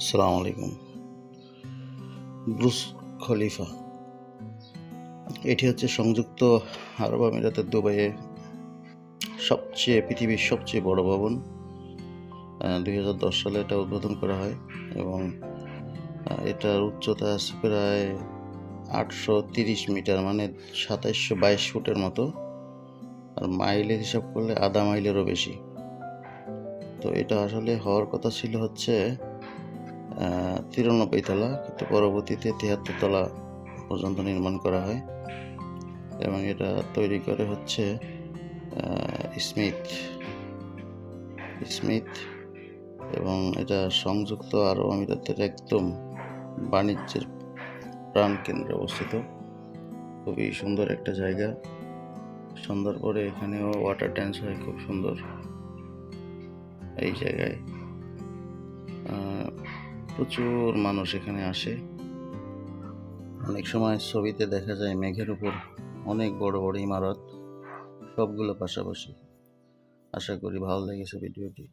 আসসালামু আলাইকুম। ব্রুস খলিফা, এটি হচ্ছে সংযুক্ত আরব আমিরাতের দুবাইয়ে সবচেয়ে, পৃথিবীর সবচেয়ে বড় ভবন। দুই হাজার দশ সালে এটা উদ্বোধন করা হয় এবং এটার উচ্চতা আছে প্রায় আটশো তিরিশ মিটার মানে সাতাইশশো বাইশ ফুটের মতো। আর মাইলের হিসাব করলে আধা মাইলেরও বেশি। তো এটা আসলে হওয়ার কথা ছিল হচ্ছে তিরানব্বই তলা, কিন্তু পরবর্তীতে তিয়াত্তর তলা পর্যন্ত নির্মাণ করা হয়। এবং এটা তৈরি করে হচ্ছে স্মিথ। স্মিথ এবং এটা সংযুক্ত আরব আমিরাতের একদম বাণিজ্যের প্রাণ কেন্দ্রে অবস্থিত। খুবই সুন্দর একটা জায়গা। সন্ধ্যার পরে এখানেও ওয়াটার ড্যান্স হয়, খুব সুন্দর। এই জায়গায় প্রচুর মানুষ এখানে আসে। অনেক সময় ছবিতে দেখা যায় মেঘের উপর অনেক বড় বড় ইমারত, সবগুলো পাশাপাশি। আশা করি ভালো লেগেছে ভিডিওটি।